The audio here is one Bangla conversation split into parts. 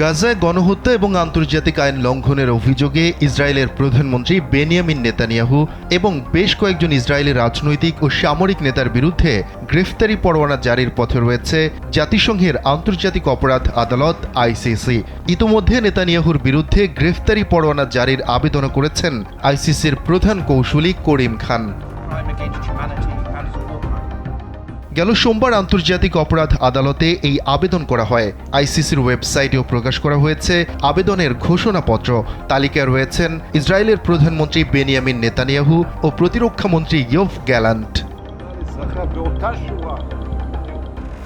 গাজায় গণহত্যা এবং আন্তর্জাতিক আইন লঙ্ঘনের অভিযোগে ইসরায়েলের প্রধানমন্ত্রী বেনিয়ামিন নেতানিয়াহু এবং বেশ কয়েকজন ইসরায়েলি রাজনৈতিক ও সামরিক নেতার বিরুদ্ধে গ্রেফতারি পরোয়ানা জারির পথে রয়েছে জাতিসংঘের আন্তর্জাতিক অপরাধ আদালত, আইসিসি। ইতোমধ্যে নেতানিয়াহুর বিরুদ্ধে গ্রেফতারি পরোয়ানা জারির আবেদন করেছেন আইসিসির প্রধান কৌশলী করিম খান। গেল সোমবার আন্তর্জাতিক অপরাধ আদালতে এই আবেদন করা হয়। আইসিসির ওয়েবসাইটেও প্রকাশ করা হয়েছে আবেদনের ঘোষণাপত্র। তালিকায় রয়েছেন ইসরায়েলের প্রধানমন্ত্রী বেনিয়ামিন নেতানিয়াহু ও প্রতিরক্ষামন্ত্রী ইয়ফ গ্যালান্ট।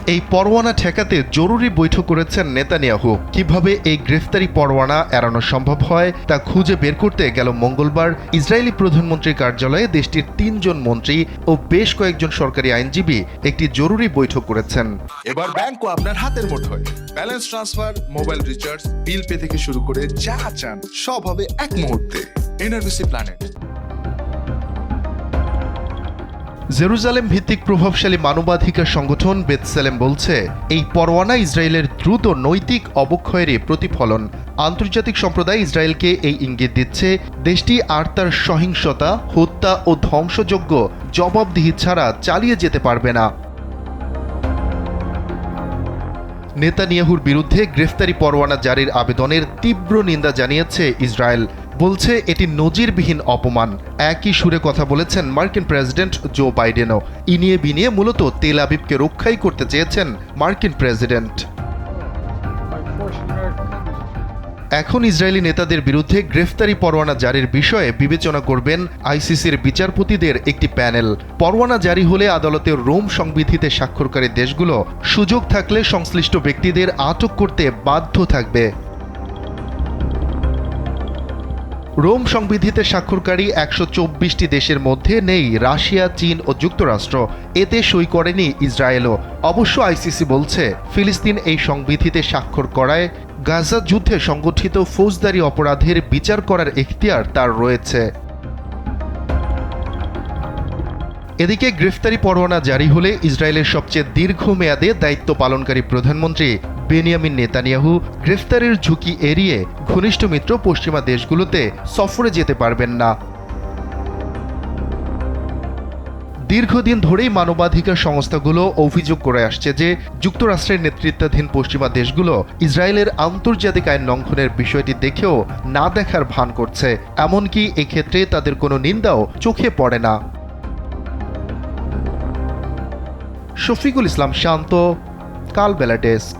এই পরোয়ানা ঠেকাতে জরুরি বৈঠক করেছেন নেতানিয়াহু। কীভাবে এই গ্রেফতারি পরোয়ানা এড়ানো সম্ভব হয়, তা খুঁজে বের করতে গেল মঙ্গলবার ইসরায়েলি প্রধানমন্ত্রীর কার্যালয়ে দেশটির তিনজন মন্ত্রী ও বেশ কয়েকজন সরকারি আইনজীবী একটি জরুরি বৈঠক করেছেন। এবার ব্যাংকও আপনার হাতের মুঠোয়। Balance transfer, mobile recharge, bill pay থেকে শুরু করে যা চান, সব হবে এক মুহূর্তে। NRBC planet. জেরুজালেম ভিত্তিক প্রভাবশালী মানবাধিকার সংগঠন বেতসেলেম বলছে, এই পরোয়ানা ইসরায়েলের দ্রুত নৈতিক অবক্ষয়েরই প্রতিফলন আন্তর্জাতিক সম্প্রদায় ইসরায়েলকে এই ইঙ্গিত দিচ্ছে, দেশটি আর তার সহিংসতা, হত্যা ও ধ্বংসযোগ্য জবাবদিহি ছাড়া চালিয়ে যেতে পারবে না। নেতানিয়াহুর বিরুদ্ধে গ্রেফতারি পরোয়ানা জারির আবেদনের তীব্র নিন্দা জানিয়েছে ইসরায়েল। বলছে, এটি নজিরবিহীন অপমান। একই সুরে কথা বলেছেন মার্কিন প্রেসিডেন্ট জো বাইডেনও। ইনিয়ে বিনিয়ে মূলত তেল আবিবকে রক্ষাই করতে চেয়েছেন মার্কিন প্রেসিডেন্ট। এখন ইসরায়েলি নেতাদের বিরুদ্ধে গ্রেফতারি পরোয়ানা জারির বিষয়ে বিবেচনা করবেন আইসিসির বিচারপতিদের একটি প্যানেল। পরোয়ানা জারি হলে আদালতের রোম সংবিধিতে স্বাক্ষরকারী দেশগুলো সুযোগ থাকলে সংশ্লিষ্ট ব্যক্তিদের আটক করতে বাধ্য থাকবে। রোম সংবিধিতে স্বাক্ষরকারী একশো চব্বিশটি দেশের মধ্যে নেই, রাশিয়া, চীন ও যুক্তরাষ্ট্র। এতে সই করেনি ইসরায়েলও। অবশ্য আইসিসি বলছে, ফিলিস্তিন এই সংবিধিতে স্বাক্ষর করায় গাজা যুদ্ধে সংগঠিত ফৌজদারি অপরাধের বিচার করার এখতিয়ার তার রয়েছে। এদিকে গ্রেফতারি পরোয়ানা জারি হলে ইসরায়েলের সবচেয়ে দীর্ঘমেয়াদে দায়িত্ব পালনকারী প্রধানমন্ত্রী বেনিয়ামিন নেতানিয়াহু গ্রেফতারের ঝুঁকি এড়িয়ে ঘনিষ্ঠ মিত্র পশ্চিমা দেশগুলোতে সফরে যেতে পারবেন না। দীর্ঘদিন ধরেই মানবাধিকার সংস্থাগুলো অভিযোগ করে আসছে যে যুক্তরাষ্ট্রের নেতৃত্বাধীন পশ্চিমা দেশগুলো ইসরায়েলের আন্তর্জাতিক আইন লঙ্ঘনের বিষয়টি দেখেও না দেখার ভান করছে। এমনকি এক্ষেত্রে তাদের কোনো নিন্দাও চোখে পড়ে না। শফিকুল ইসলাম শান্ত, কালবেলা ডেস্ক।